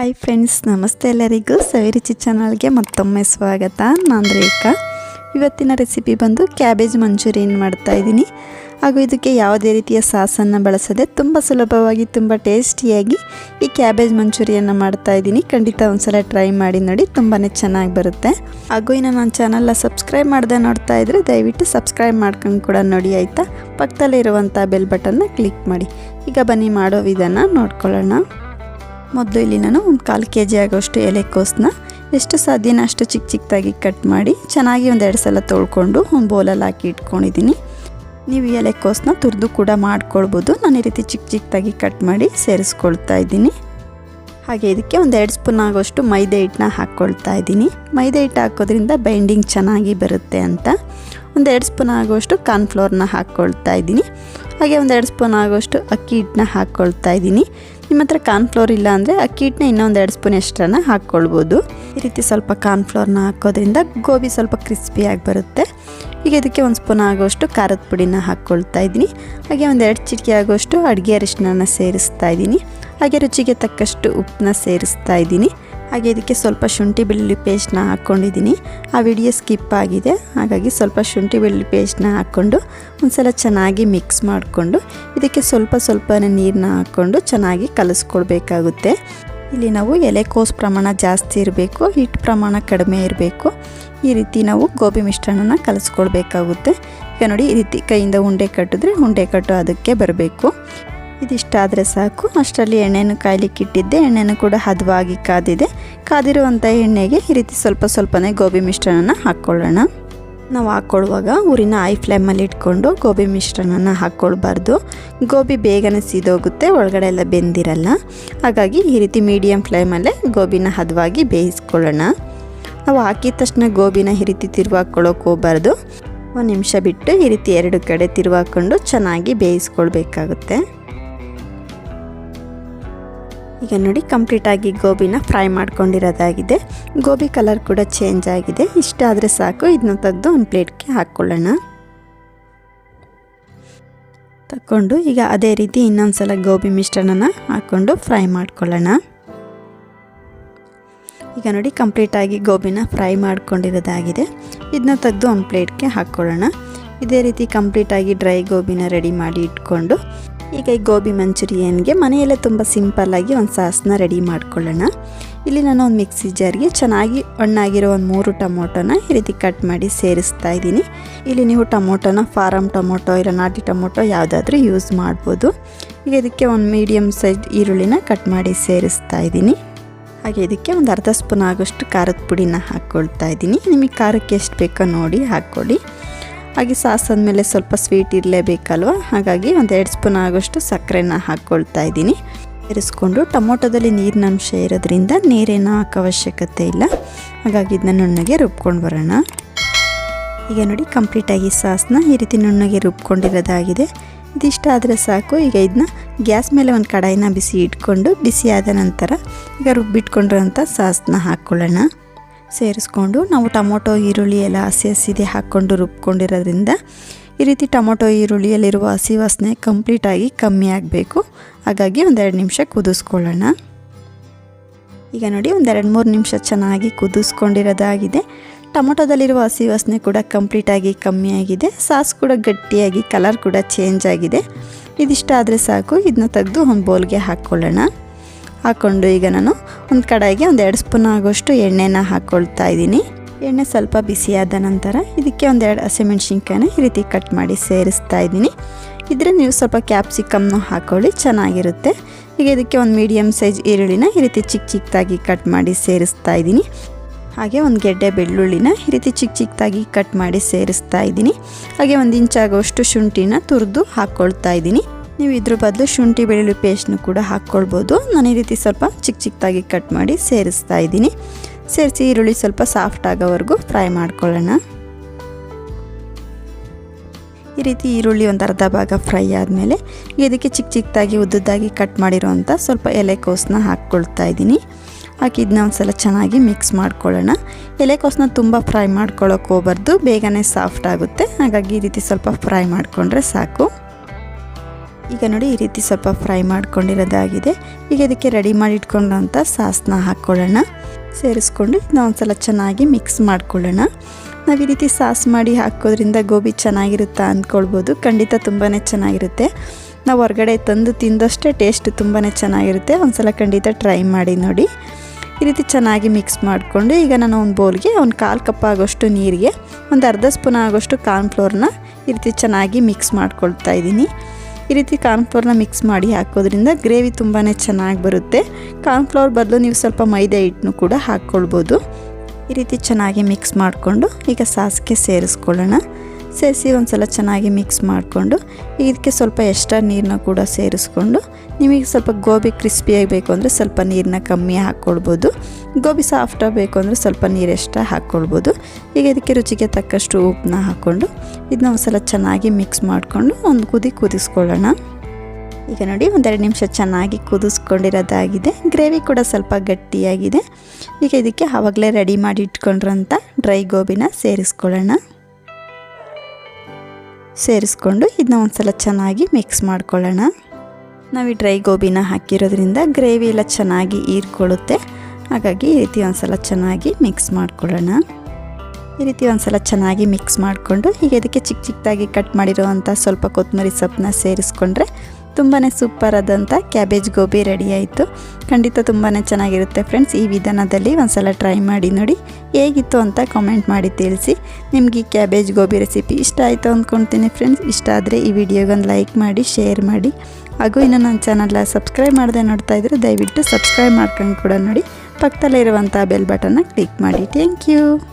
Hi friends ನಮಸ್ತೆ ಎಲ್ಲರಿಗೂ ಸವಿರುಚಿ ಚಾನಲ್ಗೆ ಮತ್ತೊಮ್ಮೆ ಸ್ವಾಗತ. ನಾನು ರೇಖಾ. ಇವತ್ತಿನ ರೆಸಿಪಿ ಬಂದು ಕ್ಯಾಬೇಜ್ ಮಂಚೂರಿಯನ್ ಮಾಡ್ತಾ ಇದ್ದೀನಿ. ಹಾಗೂ ಇದಕ್ಕೆ ಯಾವುದೇ ರೀತಿಯ ಸಾಸನ್ನು ಬಳಸದೆ ತುಂಬ ಸುಲಭವಾಗಿ, ತುಂಬ ಟೇಸ್ಟಿಯಾಗಿ ಈ ಕ್ಯಾಬೇಜ್ ಮಂಚೂರಿಯನ್ನು ಮಾಡ್ತಾ ಇದ್ದೀನಿ. ಖಂಡಿತ ಒಂದ್ಸಲ ಟ್ರೈ ಮಾಡಿ ನೋಡಿ ತುಂಬಾ ಚೆನ್ನಾಗಿ ಬರುತ್ತೆ. ಹಾಗೂ ಇನ್ನು ನನ್ನ ಚಾನಲ್ನ ಸಬ್ಸ್ಕ್ರೈಬ್ ಮಾಡದೆ ನೋಡ್ತಾ ಇದ್ದರೆ ದಯವಿಟ್ಟು ಸಬ್ಸ್ಕ್ರೈಬ್ ಮಾಡ್ಕೊಂಡು ಕೂಡ ನೋಡಿ, ಆಯಿತಾ? ಪಕ್ಕದಲ್ಲಿರುವಂಥ ಬೆಲ್ ಬಟನ್ನ ಕ್ಲಿಕ್ ಮಾಡಿ. ಈಗ ಬನ್ನಿ ಮಾಡೋ ವಿಧಾನ ನೋಡ್ಕೊಳ್ಳೋಣ. ಮೊದಲು ಇಲ್ಲಿ ನಾನು ಒಂದು ಕಾಲು ಕೆ ಜಿ ಆಗೋಷ್ಟು ಎಲೆಕೋಸನ್ನ ಎಷ್ಟು ಸಾಧ್ಯನ ಅಷ್ಟು ಚಿಕ್ಕ ಚಿಕ್ಕದಾಗಿ ಕಟ್ ಮಾಡಿ ಚೆನ್ನಾಗಿ ಒಂದೆರಡು ಸಲ ತೊಳ್ಕೊಂಡು ಒಂದು ಬೌಲಲ್ಲಿ ಹಾಕಿ ಇಟ್ಕೊಂಡಿದ್ದೀನಿ. ನೀವು ಈ ಎಲೆಕೋಸನ್ನ ತುರಿದು ಕೂಡ ಮಾಡ್ಕೊಳ್ಬೋದು. ನಾನು ಈ ರೀತಿ ಚಿಕ್ಕ ಚಿಕ್ಕದಾಗಿ ಕಟ್ ಮಾಡಿ ಸೇರಿಸ್ಕೊಳ್ತಾ ಇದ್ದೀನಿ. ಹಾಗೆ ಇದಕ್ಕೆ ಒಂದು ಎರಡು ಸ್ಪೂನ್ ಆಗೋಷ್ಟು ಮೈದಾ ಹಿಟ್ಟನ್ನ ಹಾಕ್ಕೊಳ್ತಾ ಇದ್ದೀನಿ. ಮೈದಾ ಹಿಟ್ಟು ಹಾಕೋದ್ರಿಂದ ಬೈಂಡಿಂಗ್ ಚೆನ್ನಾಗಿ ಬರುತ್ತೆ ಅಂತ. ಒಂದು ಎರಡು ಸ್ಪೂನ್ ಆಗೋಷ್ಟು ಕಾರ್ನ್ಫ್ಲೋರ್ನ ಹಾಕ್ಕೊಳ್ತಾ ಇದ್ದೀನಿ. ಹಾಗೆ ಒಂದು ಎರಡು ಸ್ಪೂನ್ ಆಗೋಷ್ಟು ಅಕ್ಕಿ ಹಿಟ್ಟನ್ನ ಹಾಕ್ಕೊಳ್ತಾ ಇದ್ದೀನಿ. ನಿಮ್ಮ ಹತ್ರ ಕಾರ್ನ್ಫ್ಲೋರ್ ಇಲ್ಲ ಅಂದರೆ ಅಕ್ಕಿ ಹಿಟ್ಟನ್ನ ಇನ್ನೊಂದು ಎರಡು ಸ್ಪೂನ್ ಎಷ್ಟನ್ನು ಹಾಕ್ಕೊಳ್ಬೋದು. ಈ ರೀತಿ ಸ್ವಲ್ಪ ಕಾರ್ನ್ಫ್ಲೋರ್ನ ಹಾಕೋದ್ರಿಂದ ಗೋಬಿ ಸ್ವಲ್ಪ ಕ್ರಿಸ್ಪಿಯಾಗಿ ಬರುತ್ತೆ. ಈಗ ಇದಕ್ಕೆ ಒಂದು ಸ್ಪೂನ್ ಆಗೋಷ್ಟು ಖಾರದ ಪುಡಿನ ಹಾಕ್ಕೊಳ್ತಾ ಇದ್ದೀನಿ. ಹಾಗೆ ಒಂದು ಎರಡು ಚಿಟಿಕೆ ಆಗೋಷ್ಟು ಅಡುಗೆ ಅರಿಶಿನ ಸೇರಿಸ್ತಾ ಇದ್ದೀನಿ. ಹಾಗೆ ರುಚಿಗೆ ತಕ್ಕಷ್ಟು ಉಪ್ಪನ್ನ ಸೇರಿಸ್ತಾ ಇದ್ದೀನಿ. ಹಾಗೆ ಇದಕ್ಕೆ ಸ್ವಲ್ಪ ಶುಂಠಿ ಬೆಳ್ಳುಳ್ಳಿ ಪೇಸ್ಟ್ನ ಹಾಕ್ಕೊಂಡಿದ್ದೀನಿ. ಆ ವಿಡಿಯೋ ಸ್ಕಿಪ್ ಆಗಿದೆ. ಹಾಗಾಗಿ ಸ್ವಲ್ಪ ಶುಂಠಿ ಬೆಳ್ಳುಳ್ಳಿ ಪೇಸ್ಟ್ನ ಹಾಕ್ಕೊಂಡು ಒಂದ್ಸಲ ಚೆನ್ನಾಗಿ ಮಿಕ್ಸ್ ಮಾಡಿಕೊಂಡು ಇದಕ್ಕೆ ಸ್ವಲ್ಪ ಸ್ವಲ್ಪನೇ ನೀರನ್ನ ಹಾಕ್ಕೊಂಡು ಚೆನ್ನಾಗಿ ಕಲಿಸ್ಕೊಳ್ಬೇಕಾಗುತ್ತೆ. ಇಲ್ಲಿ ನಾವು ಎಲೆಕೋಸು ಪ್ರಮಾಣ ಜಾಸ್ತಿ ಇರಬೇಕು ಹಿಟ್ಟು ಪ್ರಮಾಣ ಕಡಿಮೆ ಇರಬೇಕು. ಈ ರೀತಿ ನಾವು ಗೋಬಿ ಮಿಶ್ರಣನ ಕಲಿಸ್ಕೊಳ್ಬೇಕಾಗುತ್ತೆ. ಈಗ ನೋಡಿ ಈ ರೀತಿ ಕೈಯಿಂದ ಉಂಡೆ ಕಟ್ಟಿದ್ರೆ ಉಂಡೆ ಕಟ್ಟು ಅದಕ್ಕೆ ಬರಬೇಕು. ಇದಿಷ್ಟಾದರೆ ಸಾಕು. ಅಷ್ಟರಲ್ಲಿ ಎಣ್ಣೆಯನ್ನು ಕಾಯ್ಲಿಕ್ಕೆ ಇಟ್ಟಿದ್ದೆ. ಎಣ್ಣೆನೂ ಕೂಡ ಹದವಾಗಿ ಕಾದಿದೆ. ಕಾದಿರುವಂಥ ಎಣ್ಣೆಗೆ ಈ ರೀತಿ ಸ್ವಲ್ಪ ಸ್ವಲ್ಪನೇ ಗೋಬಿ ಮಿಶ್ರಣನ ಹಾಕ್ಕೊಳ್ಳೋಣ ನಾವು ಹಾಕ್ಕೊಳ್ಳುವಾಗ ಊರಿನ ಐ ಫ್ಲೇಮಲ್ಲಿ ಇಟ್ಕೊಂಡು ಗೋಬಿ ಮಿಶ್ರಣನ ಹಾಕ್ಕೊಳ್ಬಾರ್ದು ಗೋಬಿ ಬೇಗನೆ ಸೀದೋಗುತ್ತೆ, ಒಳಗಡೆ ಎಲ್ಲ ಬೆಂದಿರಲ್ಲ. ಹಾಗಾಗಿ ಈ ರೀತಿ ಮೀಡಿಯಮ್ ಫ್ಲೇಮಲ್ಲೇ ಗೋಬಿನ ಹದವಾಗಿ ಬೇಯಿಸ್ಕೊಳ್ಳೋಣ. ನಾವು ಹಾಕಿದ ತಕ್ಷಣ ಗೋಬಿನ ಈ ರೀತಿ ತಿರುವಾಕೊಳ್ಳೋಕೆ ಹೋಗ್ಬಾರ್ದು. ಒಂದು ನಿಮಿಷ ಬಿಟ್ಟು ಈ ರೀತಿ ಎರಡು ಕಡೆ ತಿರುವಾಕೊಂಡು ಚೆನ್ನಾಗಿ ಬೇಯಿಸ್ಕೊಳ್ಬೇಕಾಗುತ್ತೆ. ಈಗ ನೋಡಿ ಕಂಪ್ಲೀಟಾಗಿ ಗೋಬಿನ ಫ್ರೈ ಮಾಡ್ಕೊಂಡಿರೋದಾಗಿದೆ. ಗೋಬಿ ಕಲರ್ ಕೂಡ ಚೇಂಜ್ ಆಗಿದೆ. ಇಷ್ಟ ಆದರೆ ಸಾಕು. ಇದನ್ನ ತೆಗೆದು ಒಂದು ಪ್ಲೇಟ್ಗೆ ಹಾಕ್ಕೊಳ್ಳೋಣ ತಗೊಂಡು ಈಗ ಅದೇ ರೀತಿ ಇನ್ನೊಂದು ಸಲ ಗೋಬಿ ಮಿಶ್ರಣನ ಹಾಕ್ಕೊಂಡು ಫ್ರೈ ಮಾಡ್ಕೊಳ್ಳೋಣ. ಈಗ ನೋಡಿ ಕಂಪ್ಲೀಟಾಗಿ ಗೋಬಿನ ಫ್ರೈ ಮಾಡ್ಕೊಂಡಿರೋದಾಗಿದೆ. ಇದನ್ನ ತೆಗೆದು ಒಂದು ಪ್ಲೇಟ್ಗೆ ಹಾಕ್ಕೊಳ್ಳೋಣ ಇದೇ ರೀತಿ ಕಂಪ್ಲೀಟಾಗಿ ಡ್ರೈ ಗೋಬಿನ ರೆಡಿ ಮಾಡಿ ಇಟ್ಕೊಂಡು ಈಗ ಈ ಗೋಬಿ ಮಂಚೂರಿಯನ್ಗೆ ಮನೆಯಲ್ಲೇ ತುಂಬ ಸಿಂಪಲ್ಲಾಗಿ ಒಂದು ಸಾಸನ್ನ ರೆಡಿ ಮಾಡ್ಕೊಳ್ಳೋಣ. ಇಲ್ಲಿ ನಾನು ಒಂದು ಮಿಕ್ಸಿ ಜಾರ್ಗೆ ಚೆನ್ನಾಗಿ ಹಣ್ಣಾಗಿರೋ ಒಂದು ಮೂರು ಟೊಮೊಟೊನ ಈ ರೀತಿ ಕಟ್ ಮಾಡಿ ಸೇರಿಸ್ತಾ ಇದ್ದೀನಿ. ಇಲ್ಲಿ ನೀವು ಟೊಮೊಟೊನ ಫಾರಮ್ ಟೊಮೊಟೊ ಇಲ್ಲ ನಾಟಿ ಟೊಮೊಟೊ ಯಾವುದಾದ್ರೂ ಯೂಸ್ ಮಾಡ್ಬೋದು. ಈಗ ಇದಕ್ಕೆ ಒಂದು ಮೀಡಿಯಮ್ ಸೈಜ್ ಈರುಳ್ಳಿನ ಕಟ್ ಮಾಡಿ ಸೇರಿಸ್ತಾ ಇದ್ದೀನಿ. ಹಾಗೆ ಇದಕ್ಕೆ ಒಂದು ಅರ್ಧ ಸ್ಪೂನ್ ಆಗೋಷ್ಟು ಖಾರದ ಪುಡಿನ ಹಾಕ್ಕೊಳ್ತಾ ಇದ್ದೀನಿ. ನಿಮಗೆ ಖಾರಕ್ಕೆ ಎಷ್ಟು ಬೇಕೋ ನೋಡಿ ಹಾಕ್ಕೊಳ್ಳಿ. ಹಾಗೆ ಮೇಲೆ ಸ್ವಲ್ಪ ಸ್ವೀಟ್ ಇರಲೇಬೇಕಲ್ವ? ಹಾಗಾಗಿ ಒಂದು ಎರಡು ಸ್ಪೂನ್ ಆಗೋಷ್ಟು ಸಕ್ಕರೆನ ಹಾಕ್ಕೊಳ್ತಾ ಇದ್ದೀನಿ. ಸೇರಿಸ್ಕೊಂಡು ಟೊಮೊಟೊದಲ್ಲಿ ನೀರಿನ ಅಂಶ ಇರೋದ್ರಿಂದ ನೀರೇನೂ ಹಾಕೋ ಅವಶ್ಯಕತೆ ಇಲ್ಲ. ಹಾಗಾಗಿ ಇದನ್ನ ನುಣ್ಣಗೆ ರುಬ್ಕೊಂಡು ಬರೋಣ. ಈಗ ನೋಡಿ ಕಂಪ್ಲೀಟಾಗಿ ಸಾಸ್ನ ಈ ರೀತಿ ನುಣ್ಣಗೆ ರುಬ್ಕೊಂಡಿರೋದಾಗಿದೆ. ಇದಿಷ್ಟ ಆದರೆ ಸಾಕು. ಈಗ ಇದನ್ನ ಗ್ಯಾಸ್ ಮೇಲೆ ಒಂದು ಕಡಾಯಿನ ಬಿಸಿ ಇಟ್ಕೊಂಡು ಬಿಸಿ ಆದ ನಂತರ ಈಗ ರುಬ್ಬಿಟ್ಕೊಂಡಿರೋಂಥ ಸಾಸ್ನ ಹಾಕ್ಕೊಳ್ಳೋಣ. ಸೇರಿಸ್ಕೊಂಡು ನಾವು ಟೊಮೊಟೊ, ಈರುಳ್ಳಿ ಎಲ್ಲ ಹಸಿ ಹಸಿದೆ ಹಾಕ್ಕೊಂಡು ರುಬ್ಕೊಂಡಿರೋದ್ರಿಂದ ಈ ರೀತಿ ಟೊಮೊಟೊ, ಈರುಳ್ಳಿಯಲ್ಲಿರುವ ಹಸಿ ವಾಸನೆ ಕಂಪ್ಲೀಟಾಗಿ ಕಮ್ಮಿ ಆಗಬೇಕು. ಹಾಗಾಗಿ ಒಂದೆರಡು ನಿಮಿಷ ಕುದಿಸ್ಕೊಳ್ಳೋಣ. ಈಗ ನೋಡಿ, ಒಂದೆರಡು ಮೂರು ನಿಮಿಷ ಚೆನ್ನಾಗಿ ಕುದಿಸ್ಕೊಂಡಿರೋದಾಗಿದೆ. ಟೊಮೊಟೊದಲ್ಲಿರುವ ಹಸಿ ವಾಸನೆ ಕೂಡ ಕಂಪ್ಲೀಟಾಗಿ ಕಮ್ಮಿ ಆಗಿದೆ. ಸಾಸ್ ಕೂಡ ಗಟ್ಟಿಯಾಗಿ, ಕಲರ್ ಕೂಡ ಚೇಂಜ್ ಆಗಿದೆ. ಇದಿಷ್ಟ ಆದರೆ ಸಾಕು ಇದನ್ನ ತೆಗೆದು ಒಂದು ಬೌಲ್ಗೆ ಹಾಕ್ಕೊಳ್ಳೋಣ ಹಾಕ್ಕೊಂಡು ಈಗ ನಾನು ಒಂದು ಕಡಾಯಿಗೆ ಒಂದು ಎರಡು ಸ್ಪೂನ್ ಆಗೋಷ್ಟು ಎಣ್ಣೆನ ಹಾಕ್ಕೊಳ್ತಾ ಇದ್ದೀನಿ. ಎಣ್ಣೆ ಸ್ವಲ್ಪ ಬಿಸಿಯಾದ ನಂತರ ಇದಕ್ಕೆ ಒಂದು ಎರಡು ಹಸಿಮೆಣ್ಸಿನ್ಕಾಯಿನ ಈ ರೀತಿ ಕಟ್ ಮಾಡಿ ಸೇರಿಸ್ತಾ ಇದ್ದೀನಿ. ಇದ್ರೆ ನೀವು ಸ್ವಲ್ಪ ಕ್ಯಾಪ್ಸಿಕಮ್ನು ಹಾಕ್ಕೊಳ್ಳಿ ಚೆನ್ನಾಗಿರುತ್ತೆ. ಈಗ ಇದಕ್ಕೆ ಒಂದು ಮೀಡಿಯಮ್ ಸೈಜ್ ಈರುಳ್ಳಿನ ಈ ರೀತಿ ಚಿಕ್ಕ ಚಿಕ್ಕದಾಗಿ ಕಟ್ ಮಾಡಿ ಸೇರಿಸ್ತಾ ಇದ್ದೀನಿ. ಹಾಗೆ ಒಂದು ಗೆಡ್ಡೆ ಬೆಳ್ಳುಳ್ಳಿನ ಈ ರೀತಿ ಚಿಕ್ಕ ಚಿಕ್ಕದಾಗಿ ಕಟ್ ಮಾಡಿ ಸೇರಿಸ್ತಾ ಇದ್ದೀನಿ. ಹಾಗೆ ಒಂದು ಇಂಚಾಗೋಷ್ಟು ಶುಂಠಿನ ತುರಿದು ಹಾಕ್ಕೊಳ್ತಾ ಇದ್ದೀನಿ. ನೀವು ಇದ್ರ ಬದಲು ಶುಂಠಿ ಬೆಳ್ಳುಳ್ಳಿ ಪೇಸ್ಟ್ನು ಕೂಡ ಹಾಕ್ಕೊಳ್ಬೋದು. ನಾನು ಈ ರೀತಿ ಸ್ವಲ್ಪ ಚಿಕ್ಕ ಚಿಕ್ಕದಾಗಿ ಕಟ್ ಮಾಡಿ ಸೇರಿಸ್ತಾ ಇದ್ದೀನಿ. ಸೇರಿಸಿ ಈರುಳ್ಳಿ ಸ್ವಲ್ಪ ಸಾಫ್ಟ್ ಆಗೋವರೆಗೂ ಫ್ರೈ ಮಾಡ್ಕೊಳ್ಳೋಣ. ಈ ರೀತಿ ಈರುಳ್ಳಿ ಒಂದು ಅರ್ಧ ಭಾಗ ಫ್ರೈ ಆದಮೇಲೆ ಇದಕ್ಕೆ ಚಿಕ್ಕ ಚಿಕ್ಕದಾಗಿ ಉದ್ದದಾಗಿ ಕಟ್ ಮಾಡಿರೋವಂಥ ಸ್ವಲ್ಪ ಎಲೆಕೋಸನ್ನ ಹಾಕ್ಕೊಳ್ತಾ ಇದ್ದೀನಿ. ಹಾಕಿ ಇದನ್ನ ಒಂದ್ಸಲ ಚೆನ್ನಾಗಿ ಮಿಕ್ಸ್ ಮಾಡ್ಕೊಳ್ಳೋಣ. ಎಲೆಕೋಸನ್ನ ತುಂಬ ಫ್ರೈ ಮಾಡ್ಕೊಳ್ಳೋಕೆ ಹೋಗ್ಬಾರ್ದು, ಬೇಗನೆ ಸಾಫ್ಟ್ ಆಗುತ್ತೆ. ಹಾಗಾಗಿ ಈ ರೀತಿ ಸ್ವಲ್ಪ ಫ್ರೈ ಮಾಡಿಕೊಂಡ್ರೆ ಸಾಕು. ಈಗ ನೋಡಿ ಈ ರೀತಿ ಸ್ವಲ್ಪ ಫ್ರೈ ಮಾಡ್ಕೊಂಡಿರೋದಾಗಿದೆ. ಈಗ ಇದಕ್ಕೆ ರೆಡಿ ಮಾಡಿ ಇಟ್ಕೊಂಡಂಥ ಸಾಸನ್ನ ಹಾಕ್ಕೊಳ್ಳೋಣ. ಸೇರಿಸ್ಕೊಂಡು ಇದನ್ನ ಒಂದ್ಸಲ ಚೆನ್ನಾಗಿ ಮಿಕ್ಸ್ ಮಾಡ್ಕೊಳ್ಳೋಣ. ನಾವು ಈ ರೀತಿ ಸಾಸ್ ಮಾಡಿ ಹಾಕೋದ್ರಿಂದ ಗೋಬಿ ಚೆನ್ನಾಗಿರುತ್ತಾ ಅಂದ್ಕೊಳ್ಬೋದು ಖಂಡಿತ ತುಂಬಾ ಚೆನ್ನಾಗಿರುತ್ತೆ. ನಾವು ಹೊರಗಡೆ ತಂದು ತಿಂದಷ್ಟೇ ಟೇಸ್ಟ್ ತುಂಬಾ ಚೆನ್ನಾಗಿರುತ್ತೆ. ಒಂದ್ಸಲ ಖಂಡಿತ ಟ್ರೈ ಮಾಡಿ ನೋಡಿ. ಈ ರೀತಿ ಚೆನ್ನಾಗಿ ಮಿಕ್ಸ್ ಮಾಡಿಕೊಂಡು ಈಗ ನಾನು ಒಂದು ಬೌಲ್ಗೆ ಒಂದು ಕಾಲು ಕಪ್ ಆಗೋಷ್ಟು ನೀರಿಗೆ, ಒಂದು ಅರ್ಧ ಸ್ಪೂನ್ ಆಗೋಷ್ಟು ಕಾರ್ನ್ಫ್ಲೋರ್ನ ಈ ರೀತಿ ಚೆನ್ನಾಗಿ ಮಿಕ್ಸ್ ಮಾಡ್ಕೊಳ್ತಾ ಇದ್ದೀನಿ. ಈ ರೀತಿ ಕಾರ್ನ್ಫ್ಲೋರ್ನ ಮಿಕ್ಸ್ ಮಾಡಿ ಹಾಕೋದ್ರಿಂದ ಗ್ರೇವಿ ತುಂಬಾ ಚೆನ್ನಾಗಿ ಬರುತ್ತೆ. ಕಾರ್ನ್ಫ್ಲೋರ್ ಬದಲು ನೀವು ಸ್ವಲ್ಪ ಮೈದಾ ಹಿಟ್ಟನ್ನು ಕೂಡ ಹಾಕ್ಕೊಳ್ಬೋದು. ಈ ರೀತಿ ಚೆನ್ನಾಗಿ ಮಿಕ್ಸ್ ಮಾಡಿಕೊಂಡು ಈಗ ಸಾಸಿಗೆ ಸೇರಿಸ್ಕೊಳ್ಳೋಣ. ಸೇರಿಸಿ ಒಂದು ಸಲ ಚೆನ್ನಾಗಿ ಮಿಕ್ಸ್ ಮಾಡಿಕೊಂಡು, ಇದಕ್ಕೆ ಸ್ವಲ್ಪ ಎಕ್ಸ್ಟ್ರಾ ನೀರನ್ನ ಕೂಡ ಸೇರಿಸ್ಕೊಂಡು, ನಿಮಗೆ ಸ್ವಲ್ಪ ಗೋಬಿ ಕ್ರಿಸ್ಪಿಯಾಗಿ ಬೇಕು ಅಂದರೆ ಸ್ವಲ್ಪ ನೀರನ್ನ ಕಮ್ಮಿ ಹಾಕ್ಕೊಳ್ಬೋದು ಗೋಬಿ ಸಾಫ್ಟ್ ಬೇಕು ಅಂದರೆ ಸ್ವಲ್ಪ ನೀರು ಎಕ್ಸ್ಟ್ರಾ ಹಾಕ್ಕೊಳ್ಬೋದು ಈಗ ಇದಕ್ಕೆ ರುಚಿಗೆ ತಕ್ಕಷ್ಟು ಉಪ್ಪನ್ನ ಹಾಕ್ಕೊಂಡು ಇದನ್ನ ಒಂದು ಸಲ ಚೆನ್ನಾಗಿ ಮಿಕ್ಸ್ ಮಾಡಿಕೊಂಡು ಒಂದು ಕುದಿ ಕುದಿಸ್ಕೊಳ್ಳೋಣ. ಈಗ ನೋಡಿ, ಒಂದೆರಡು ನಿಮಿಷ ಚೆನ್ನಾಗಿ ಕುದಿಸ್ಕೊಂಡಿರೋದಾಗಿದೆ. ಗ್ರೇವಿ ಕೂಡ ಸ್ವಲ್ಪ ಗಟ್ಟಿಯಾಗಿದೆ. ಈಗ ಇದಕ್ಕೆ ಆವಾಗಲೇ ರೆಡಿ ಮಾಡಿ ಇಟ್ಕೊಂಡಿರೋಂಥ ಡ್ರೈ ಗೋಬಿನ ಸೇರಿಸ್ಕೊಳ್ಳೋಣ. ಸೇರಿಸ್ಕೊಂಡು ಇದನ್ನ ಒಂದ್ಸಲ ಚೆನ್ನಾಗಿ ಮಿಕ್ಸ್ ಮಾಡ್ಕೊಳ್ಳೋಣ. ನಾವು ಈ ಡ್ರೈ ಗೋಬಿನ ಹಾಕಿರೋದ್ರಿಂದ ಗ್ರೇವಿ ಎಲ್ಲ ಚೆನ್ನಾಗಿ ಹೀರ್ಕೊಳ್ಳುತ್ತೆ. ಹಾಗಾಗಿ ಈ ರೀತಿ ಒಂದ್ಸಲ ಚೆನ್ನಾಗಿ ಮಿಕ್ಸ್ ಮಾಡ್ಕೊಳ್ಳೋಣ. ಈ ರೀತಿ ಒಂದ್ಸಲ ಚೆನ್ನಾಗಿ ಮಿಕ್ಸ್ ಮಾಡಿಕೊಂಡು ಈಗ ಇದಕ್ಕೆ ಚಿಕ್ಕ ಚಿಕ್ಕದಾಗಿ ಕಟ್ ಮಾಡಿರುವಂಥ ಸ್ವಲ್ಪ ಕೊತ್ತಂಬರಿ ಸೊಪ್ಪನ್ನ ಸೇರಿಸ್ಕೊಂಡ್ರೆ ತುಂಬಾ ಸೂಪರ್ ಆದಂಥ ಕ್ಯಾಬೇಜ್ ಗೋಬಿ ರೆಡಿ ಆಯಿತು. ಖಂಡಿತ ತುಂಬಾ ಚೆನ್ನಾಗಿರುತ್ತೆ ಫ್ರೆಂಡ್ಸ್ ಈ ವಿಧಾನದಲ್ಲಿ ಒಂದ್ಸಲ ಟ್ರೈ ಮಾಡಿ ನೋಡಿ ಹೇಗಿತ್ತು ಅಂತ ಕಾಮೆಂಟ್ ಮಾಡಿ ತಿಳಿಸಿ. ನಿಮಗೆ ಈ ಕ್ಯಾಬೇಜ್ ಗೋಬಿ ರೆಸಿಪಿ ಇಷ್ಟ ಆಯಿತು ಅಂದ್ಕೊಳ್ತೀನಿ ಫ್ರೆಂಡ್ಸ್ ಇಷ್ಟ ಆದರೆ ಈ ವಿಡಿಯೋಗೊಂದು ಲೈಕ್ ಮಾಡಿ ಶೇರ್ ಮಾಡಿ. ಹಾಗೂ ಇನ್ನು ನನ್ನ ಚಾನಲ್ನ ಸಬ್ಸ್ಕ್ರೈಬ್ ಮಾಡದೆ ನೋಡ್ತಾ ಇದ್ರೆ ದಯವಿಟ್ಟು ಸಬ್ಸ್ಕ್ರೈಬ್ ಮಾಡ್ಕೊಂಡು ಕೂಡ ನೋಡಿ. ಪಕ್ಕದಲ್ಲೇ ಇರುವಂಥ ಬೆಲ್ ಬಟನ್ನ ಕ್ಲಿಕ್ ಮಾಡಿ. Thank you